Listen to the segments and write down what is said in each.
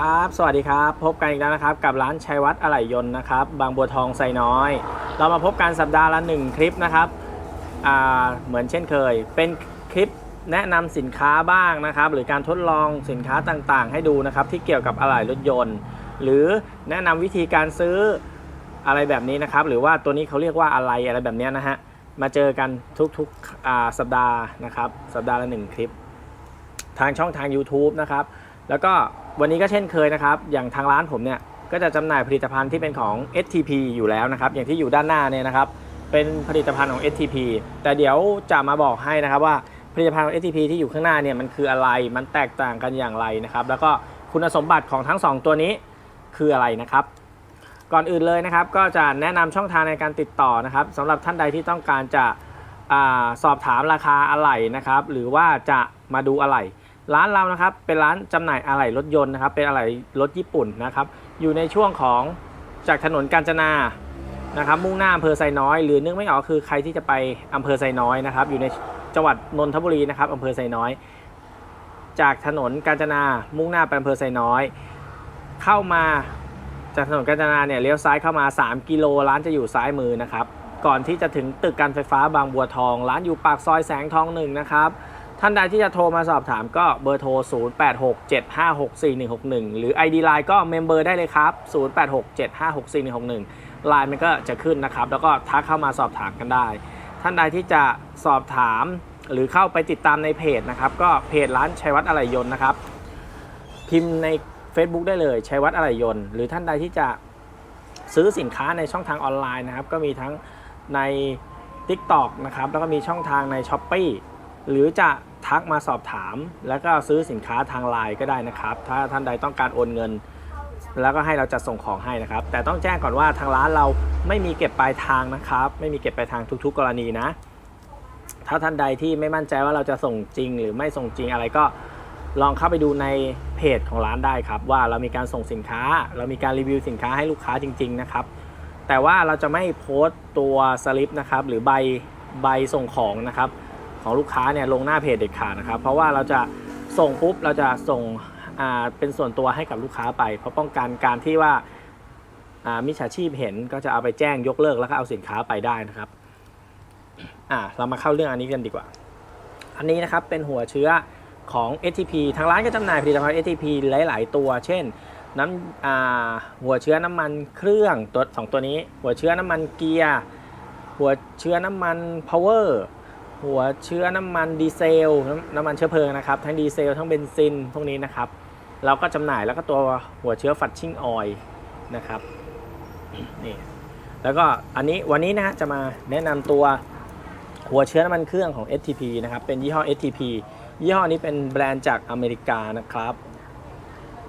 ครับ สวัสดีครับ พบกันอีกแล้วนะครับ กับร้านชัยวัฒน์อะไหล่ยนต์นะครับ บางบัวทองไซน้อย เรามาพบกันสัปดาห์ละหนึ่งคลิปนะครับ อ่า เหมือนเช่นเคย เป็นคลิปแนะนำสินค้าบ้างนะครับ หรือการทดลองสินค้าต่างๆ ให้ดูนะครับ ที่เกี่ยวกับอะไหล่รถยนต์ หรือแนะนำวิธีการซื้ออะไรแบบนี้นะครับ หรือว่าตัวนี้เขาเรียกว่าอะไรอะไรแบบนี้นะฮะ มาเจอกันทุกๆสัปดาห์นะครับ สัปดาห์ละหนึ่งคลิป ทางช่องทาง YouTube นะครับ แล้วก็ วันนี้ก็เช่นเคยนะครับอย่างทางร้านผมเนี่ยก็จะจำหน่ายผลิตภัณฑ์ที่เป็นของ STP อยู่แล้วนะครับ อย่างที่อยู่ด้านหน้าเนี่ยนะครับ เป็นผลิตภัณฑ์ของ STP แต่เดี๋ยวจะมาบอกให้นะครับว่าผลิตภัณฑ์ของ STP ที่อยู่ข้างหน้าเนี่ยมันคืออะไรมันแตกต่างกันอย่างไรนะครับ แล้วก็คุณสมบัติของทั้ง 2 ตัวนี้คืออะไรนะครับ ก่อนอื่นเลยนะครับ ก็จะแนะนำช่องทางในการติดต่อนะครับสำหรับท่านใดที่ต้องการจะอสอบถามราคาอะไหล่นะครับ หรือว่าจะมาดูอะไหล่ ร้านเรานะครับเป็นร้านจำหน่ายอะไหล่รถยนต์นะครับ เป็นอะไหล่รถญี่ปุ่นนะครับ อยู่ในช่วงของจากถนนกาญจนานะครับ มุ่งหน้าอำเภอไซน้อย หรือนึกไม่ออกคือใครที่จะไปอำเภอไซน้อยนะครับ อยู่ในจังหวัดนนทบุรีนะครับอำเภอไซน้อย จากถนนกาญจนา มุ่งหน้าไปอำเภอไซน้อย เข้ามาจากถนนกาญจนาเนี่ยเลี้ยวซ้ายเข้ามา 3 กิโลร้านจะอยู่ซ้ายมือนะครับ ก่อนที่จะถึงตึกการไฟฟ้าบางบัวทอง ร้านอยู่ปากซอยแสงทองหนึ่งนะครับ ท่านใดที่จะโทรมาสอบถามก็เบอร์โทร 0867564161 หรือ ID Line ก็เมมเบอร์ได้เลยครับ 0867564161 Line มันก็จะขึ้นนะครับ แล้วก็ทักเข้ามาสอบถามกันได้ ท่านใดที่จะสอบถามหรือเข้าไปติดตามในเพจนะครับ ก็เพจร้านชัยวัฒน์อะไหล่ยนต์นะครับ พิมพ์ใน Facebook ได้เลยชัยวัฒน์อะไหล่ยนต์ หรือท่านใดที่จะซื้อสินค้าในช่องทางออนไลน์นะครับ ก็มีทั้งใน TikTok นะครับ แล้วก็มีช่องทางใน s h อ p e e หรือจะทักมาสอบถาม แล้วก็ซื้อสินค้าทางไลน์ก็ได้นะครับ ถ้าท่านใดต้องการโอนเงิน แล้วก็ให้เราจัดส่งของให้นะครับ แต่ต้องแจ้งก่อนว่าทางร้านเราไม่มีเก็บปลายทางนะครับ ไม่มีเก็บปลายทางทุก ๆ กรณีนะ ถ้าท่านใดที่ไม่มั่นใจว่าเราจะส่งจริง หรือไม่ส่งจริงอะไรก็ลองเข้าไปดูในเพจของร้านได้ครับ ว่าเรามีการส่งสินค้า เรามีการรีวิวสินค้าให้ลูกค้าจริง ๆ นะครับ แต่ว่าเราจะไม่โพสต์ตัวสลิปนะครับหรือใบใบส่งของนะครับ ของลูกค้าเนี่ยลงหน้าเพจเด็ดขาดนะครับ เพราะว่าเราจะส่งปุ๊บเราจะส่งเป็นส่วนตัวให้กับลูกค้าไป เพราะป้องกันการที่ว่ามิจฉาชีพเห็นก็จะเอาไปแจ้งยกเลิกแล้วก็เอาสินค้าไปได้นะครับอ่าเรามาเข้าเรื่องอันนี้กันดีกว่า อันนี้นะครับเป็นหัวเชื้อของ STP ทางร้านก็จำหน่ายผลิตภัณฑ์ STP หลาย ๆ ตัว เช่นน้ำหัวเชื้อน้ำมันเครื่องตัวสองตัวนี้ หัวเชื้อน้ำมันเกียร์หัวเชื้อน้ำมัน power หัวเชื้อน้ำมันดีเซล น้ำน้ำมันเชื้อเพลิงนะครับ ทั้งดีเซล ทั้งเบนซินพวกนี้นะครับ เราก็จำหน่ายแล้วก็ตัวหัวเชื้อฟัดชิ่งออยนะครับนี่แล้วก็อันนี้วันนี้นะฮะจะมาแนะนำตัวหัวเชื้อน้ำมันเครื่องของ STP นะครับ เป็นยี่ห้อ STP ยี่ห้อนี้เป็นแบรนด์จากอเมริกานะครับ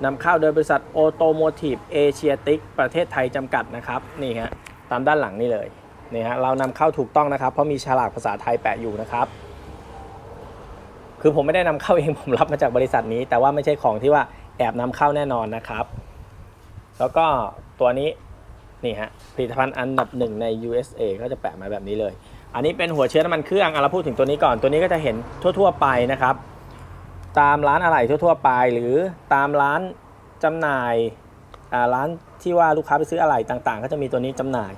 นำเข้าโดยบริษัท Automotive Asiatic ประเทศไทยจำกัดนะครับ นี่ฮะตามด้านหลังนี่เลย นี่ฮะเรานำเข้าถูกต้องนะครับ เพราะมีฉลากภาษาไทยแปะอยู่นะครับ คือผมไม่ได้นำเข้าเองผมรับมาจากบริษัทนี้ แต่ว่าไม่ใช่ของที่ว่าแอบนำเข้าแน่นอนนะครับ แล้วก็ตัวนี้นี่ฮะผลิตภัณฑ์อันดับหนึ่งใน USA ก็จะแปะมาแบบนี้เลย อันนี้เป็นหัวเชื้อน้ำมันเครื่องอะเราพูดถึงตัวนี้ก่อนตัวนี้ก็จะเห็นทั่ว ๆ ไปนะครับ ตามร้านอะไหล่ทั่ว ๆ ไป หรือตามร้านจำหน่ายร้านที่ว่าลูกค้าไปซื้ออะไหล่ต่างๆ ก็จะมีตัวนี้จำหน่าย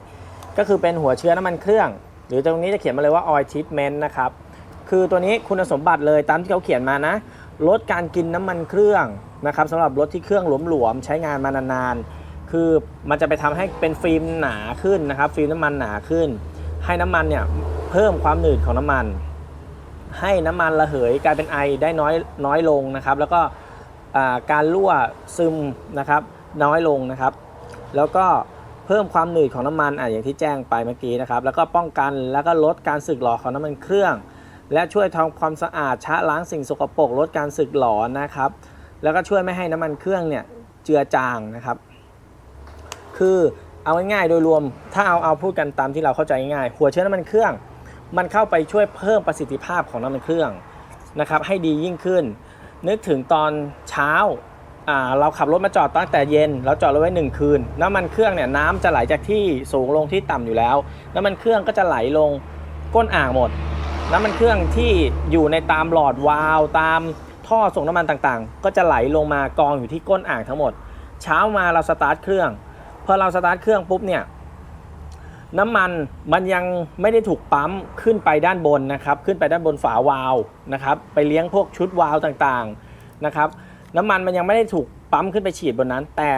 ก็คือเป็นหัวเชื้อน้ำมันเครื่อง หรือตรงนี้จะเขียนมาเลยว่า oil treatment นะครับ คือตัวนี้คุณสมบัติเลยตามที่เขาเขียนมานะ ลดการกินน้ำมันเครื่องนะครับสำหรับรถที่เครื่องหลวมๆใช้งานมานานๆ คือมันจะไปทำให้เป็นฟิล์มหนาขึ้นนะครับ ฟิล์มน้ำมันหนาขึ้น ให้น้ำมันเนี่ยเพิ่มความหนืดของน้ำมัน ให้น้ำมันระเหยกลายเป็นไอได้น้อยน้อยลงนะครับ แล้วก็การรั่วซึมนะครับน้อยลงนะครับ แล้วก็ เพิ่มความหนืดของน้ำมันอะอย่างที่แจ้งไปเมื่อกี้นะครับ แล้วก็ป้องกันแล้วก็ลดการสึกหรอของน้ำมันเครื่อง และช่วยทำความสะอาดชะล้างสิ่งสกปรกลดการสึกหรอนะครับ แล้วก็ช่วยไม่ให้น้ำมันเครื่องเนี่ยเจือจางนะครับ คือเอาง่ายๆโดยรวมถ้าเอาเอาพูดกันตามที่เราเข้าใจง่ายๆหัวเชื้อน้ำมันเครื่อง มันเข้าไปช่วยเพิ่มประสิทธิภาพของน้ำมันเครื่องนะครับให้ดียิ่งขึ้น นึกถึงตอนเช้า เราขับรถมาจอดตั้งแต่เย็น เราจอดรถไว้หนึ่งคืน น้ำมันเครื่องเนี่ยน้ำจะไหลจากที่สูงลงที่ต่ำอยู่แล้ว น้ำมันเครื่องก็จะไหลลงก้นอ่างหมด น้ำมันเครื่องที่อยู่ในตามหลอดวาล์วตามท่อส่งน้ำมันต่างๆ ก็จะไหลลงมากองอยู่ที่ก้นอ่างทั้งหมด เช้ามาเราสตาร์ทเครื่องพอเราสตาร์ทเครื่องปุ๊บเนี่ยน้ำมันมันยังไม่ได้ถูกปั๊มขึ้นไปด้านบนนะครับ ขึ้นไปด้านบนฝาวาล์วนะครับ ไปเลี้ยงพวกชุดวาล์วต่างๆนะครับ น้ำมันมันยังไม่ได้ถูกปั๊มขึ้นไปฉีดบนนั้น แต่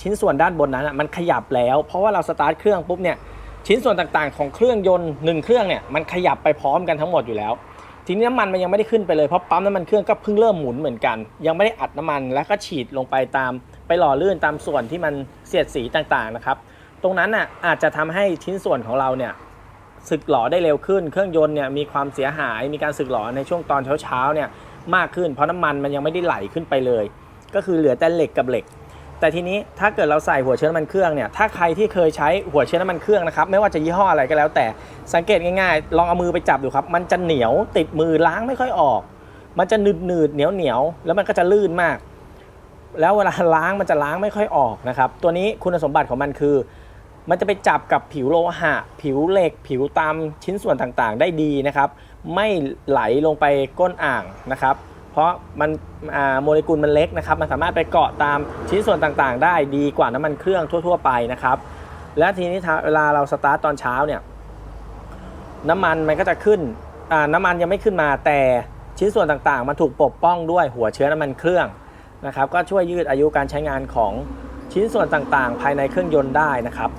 ชิ้นส่วนด้านบนนั้นมันขยับแล้ว เพราะว่าเราสตาร์ทเครื่องปุ๊บเนี่ยชิ้นส่วนต่างๆของเครื่องยนต์หนึ่งเครื่องเนี่ยมันขยับไปพร้อมกันทั้งหมดอยู่แล้ว ทีนี้น้ำมันมันยังไม่ได้ขึ้นไปเลยเพราะปั๊มน้ำมันเครื่องก็เพิ่งเริ่มหมุนเหมือนกัน ยังไม่ได้อัดน้ำมันแล้วก็ฉีดลงไปตาม ไปหล่อลื่นตามส่วนที่มันเสียดสีต่างๆนะครับตรงนั้นน่ะอาจจะทำให้ชิ้นส่วนของเราเนี่ยสึกหล่อได้เร็วขึ้น เครื่องยนต์เนี่ยมีความเสียหายมีการสึกหลอในช่วงตอนเช้าๆเนี่ย มากขึ้น เพราะน้ำมันมันยังไม่ได้ไหลขึ้นไปเลย ก็คือเหลือแต่เหล็กกับเหล็ก แต่ทีนี้ถ้าเกิดเราใส่หัวเชื้อน้ำมันเครื่องเนี่ยถ้าใครที่เคยใช้หัวเชื้อน้ำมันเครื่องนะครับไม่ว่าจะยี่ห้ออะไรก็แล้ว แต่สังเกตง่ายๆ ลองเอามือไปจับดูครับ มันจะเหนียวติดมือล้างไม่ค่อยออก มันจะหนืดหนืดเหนียวเหนียวแล้วมันก็จะลื่นมาก แล้วเวลาล้างมันจะล้างไม่ค่อยออกนะครับตัวนี้คุณสมบัติของมันคือมันจะไปจับกับผิวโลหะ ผิวเหล็ก ผิวตามชิ้นส่วนต่างๆ ได้ดีนะครับ ไม่ไหลลงไปก้นอ่างนะครับ เพราะมันโมเลกุลมันเล็กนะครับ มันสามารถไปเกาะตามชิ้นส่วนต่างๆ ได้ดีกว่าน้ำมันเครื่องทั่ว ๆ ไปนะครับ และทีนี้เวลาเราสตาร์ตตอนเช้าเนี่ยน้ำมันมันก็จะขึ้นน้ำมันยังไม่ขึ้นมาแต่ชิ้นส่วนต่างๆ มันถูกปกป้องด้วยหัวเชื้อน้ำมันเครื่องนะครับ ก็ช่วยยืดอายุการใช้งานของชิ้นส่วนต่างๆ ภายในเครื่องยนต์ได้นะครับ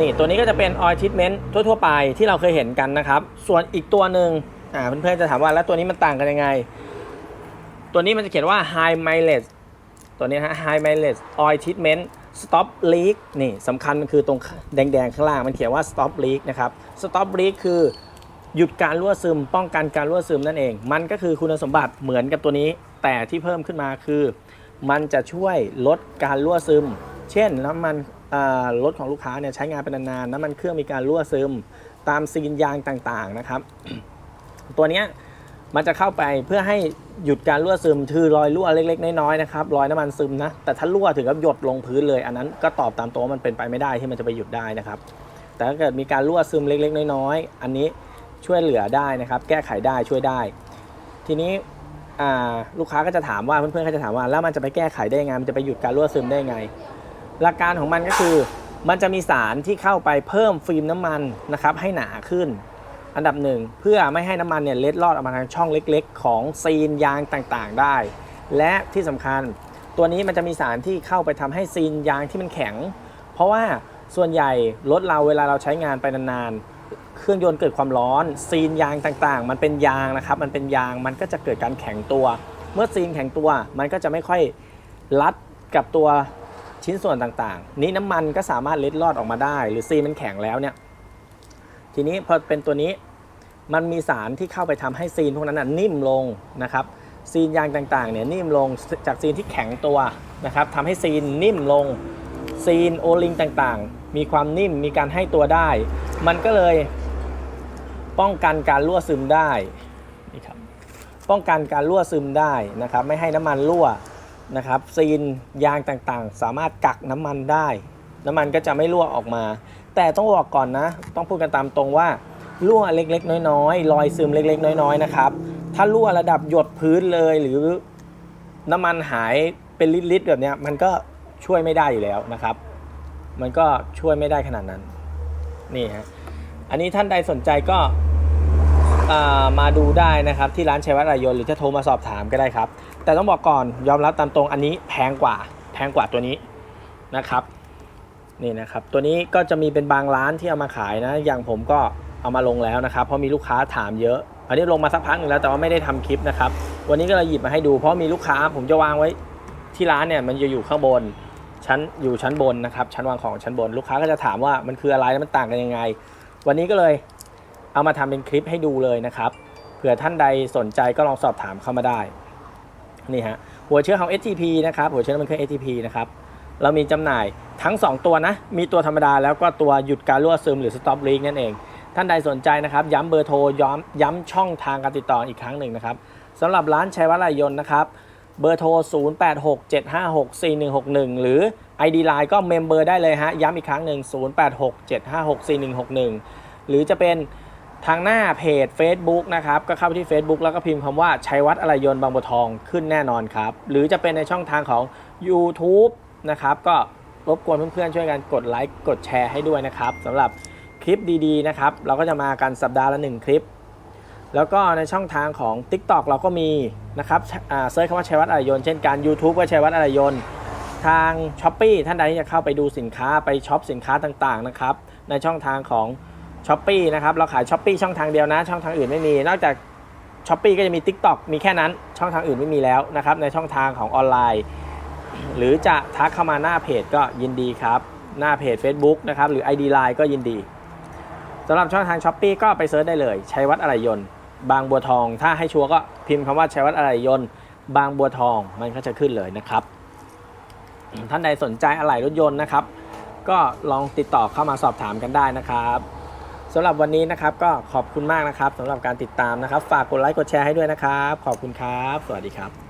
นี่ตัวนี้ก็จะเป็น oil treatment ทั่วๆไปที่เราเคยเห็นกันนะครับ ส่วนอีกตัวหนึ่งอ่าเพื่อนๆจะถามว่าแล้วตัวนี้มันต่างกันยังไง ตัวนี้มันจะเขียนว่า high mileage ตัวนี้ฮะ high mileage oil treatment stop leak นี่สำคัญมันคือตรงแดงๆข้างล่างมันเขียนว่า stop leak นะครับ stop leak คือหยุดการรั่วซึม ป้องกันการรั่วซึมนั่นเอง มันก็คือคุณสมบัติเหมือนกับตัวนี้ แต่ที่เพิ่มขึ้นมาคือ มันจะช่วยลดการรั่วซึม เช่นน้ำมัน รถของลูกค้าเนี่ยใช้งานไปนานๆน้ำมันเครื่องมีการรั่วซึม ตามซีนยางต่างๆนะครับ ตัวเนี้ยมันจะเข้าไปเพื่อให้หยุดการรั่วซึมคือรอยรั่วเล็ก ๆ น้อยๆนะครับรอยน้ำมันซึมนะแต่ถ้ารั่วถึงกับหยดลงพื้นเลย อันนั้นก็ตอบตามตัวมันเป็นไปไม่ได้ที่มันจะไปหยุดได้นะครับ แต่ถ้าเกิดมีการรั่วซึมเล็ก ๆ น้อยๆอันนี้ช่วยเหลือได้นะครับ แก้ไขได้ช่วยได้ ทีนี้ลูกค้าก็จะถามว่าเพื่อนๆก็จะถามว่าแล้วมันจะไปแก้ไขได้ยังไงมันจะไปหยุดการรั่วซึมได้ยังไง หลักการของมันก็คือ มันจะมีสารที่เข้าไปเพิ่มฟิล์มน้ำมันนะครับให้หนาขึ้น อันดับหนึ่งเพื่อไม่ให้น้ำมันเนี่ยเล็ดลอดออกมาทางช่องเล็กๆ ของซีนยางต่างๆได้ และที่สำคัญตัวนี้มันจะมีสารที่เข้าไปทำให้ซีนยางที่มันแข็ง เพราะว่าส่วนใหญ่รถเราเวลาเราใช้งานไปนานๆ เครื่องยนต์เกิดความร้อน ซีนยางต่างๆ มันเป็นยางนะครับ มันเป็นยางมันก็จะเกิดการแข็งตัว เมื่อซีนแข็งตัว มันก็จะไม่ค่อยรัดกับตัว ชิ้นส่วนต่างๆ นี้น้ำมันก็สามารถเล็ดลอดออกมาได้ หรือซีนมันแข็งแล้วเนี่ย ทีนี้พอเป็นตัวนี้มันมีสารที่เข้าไปทำให้ซีนพวกนั้นนะนิ่มลงนะครับ ซีนยางต่างๆเนี่ยนิ่มลงจากซีนที่แข็งตัวนะครับทำให้ซีนนิ่มลง ซีนโอลิงต่างๆ มีความนิ่มมีการให้ตัวได้ มันก็เลยป้องกันการรั่วซึมได้นี่ครับป้องกันการรั่วซึมได้นะครับ ไม่ให้น้ำมันรั่ว นะครับซีนยางต่างๆ สามารถกักน้ำมันได้ น้ำมันก็จะไม่รั่วออกมา แต่ต้องบอกก่อนนะ ต้องพูดกันตามตรงว่ารั่วเล็กๆ น้อยๆรอยซึมเล็กๆ น้อยๆนะครับถ้ารั่วระดับหยดพื้นเลยหรือน้ำมันหายเป็นลิตรๆแบบนี้มันก็ช่วยไม่ได้อยู่แล้วนะครับ มันก็ช่วยไม่ได้ขนาดนั้นนี่ฮะอันนี้ท่านใดสนใจก็ มาดูได้นะครับที่ร้านชัยวัฒน์รายยนต์หรือจะโทรมาสอบถามก็ได้ครับ แต่ต้องบอกก่อนยอมรับตามตรงอันนี้แพงกว่าแพงกว่าตัวนี้นะครับนี่นะครับตัวนี้ก็จะมีเป็นบางร้านที่เอามาขายนะ อย่างผมก็เอามาลงแล้วนะครับ เพราะมีลูกค้าถามเยอะ อันนี้ลงมาสักพักหนึ่งแล้วแต่ว่าไม่ได้ทำคลิปนะครับ วันนี้ก็เลยหยิบมาให้ดู เพราะมีลูกค้าผมจะวางไว้ที่ร้านเนี่ยมันจะอยู่ข้างบนชั้นอยู่ชั้นบนนะครับชั้นวางของชั้นบนลูกค้าก็จะถามว่ามันคืออะไรแล้วมันต่างกันยังไง วันนี้ก็เลย เอามาทำเป็นคลิปให้ดูเลยนะครับ เผื่อท่านใดสนใจก็ลองสอบถามเข้ามาได้ นี่ฮะ หัวเชื้อของ STP นะครับ หัวเชื้อน้ำมันเครื่อง STP นะครับ เรามีจำหน่ายทั้ง 2 ตัวนะ มีตัวธรรมดาแล้วก็ตัวหยุดการรั่วซึมหรือ stop leak นั่นเอง ท่านใดสนใจนะครับ ย้ำเบอร์โทรย้ำย้ำช่องทางการติดต่ออีกครั้งหนึ่งนะครับสำหรับร้านชัยวัฒนายยน์นะครับเบอร์โทร 0867564161 หรือ ID Line ก็เมมเบอร์ได้เลยฮะ ย้ำอีกครั้งหนึ่ง 0867564161 หรือจะเป็น ทางหน้าเพจ Facebook นะครับ ก็เข้าไปที่ Facebook แล้วก็พิมพ์คำว่าชัยวัฒน์อะไรยนต์บางบัวทองขึ้นแน่นอนครับ หรือจะเป็นในช่องทางของ YouTube นะครับ ก็รบกวนเพื่อนๆ ช่วยกันกดไลค์กดแชร์ให้ด้วยนะครับสำหรับคลิปดีๆนะครับ เราก็จะมากันสัปดาห์ละ 1 คลิป แล้วก็ในช่องทางของ TikTok เราก็มีนะครับอ่าเซิร์ชคำว่าชัยวัฒน์อะไรยนต์เช่นการ YouTube ก็ชัยวัฒน์อะไรยนต์ทาง s h อ p e e ท่านใดที่จะเข้าไปดูสินค้าไปช็อปสินค้าต่างๆนะครับในช่องทางของ s h อ p e e นะครับเราขาย s h อ p e e ช่องทางเดียวนะ ช่องทางอื่นไม่มี นอกจาก s h อ p e e ก็จะมี TikTok มีแค่นั้น ช่องทางอื่นไม่มีแล้วนะครับในช่องทางของออนไลน์ หรือจะทักเข้ามาหน้าเพจก็ยินดีครับ หน้าเพจ Facebook นะครับหรือ ID Line ก็ยินดีสำหรับช่องทาง s h อ p e e ก็ไปเซิร์ชได้เลยชัยวัฒน์อะไรยนต์บางบัวทอง ถ้าให้ชัวร์ก็พิมพ์คำว่าชัยวัฒน์อะไรยนต์บางบัวทองมันก็จะขึ้นเลยนะครับ ท่านใดสนใจอะไหล่รถยนต์นะครับ ก็ลองติดต่อเข้ามาสอบถามกันได้นะครับ สำหรับวันนี้นะครับก็ขอบคุณมากนะครับสำหรับการติดตามนะครับ ฝากกดไลค์กดแชร์ให้ด้วยนะครับ ขอบคุณครับ สวัสดีครับ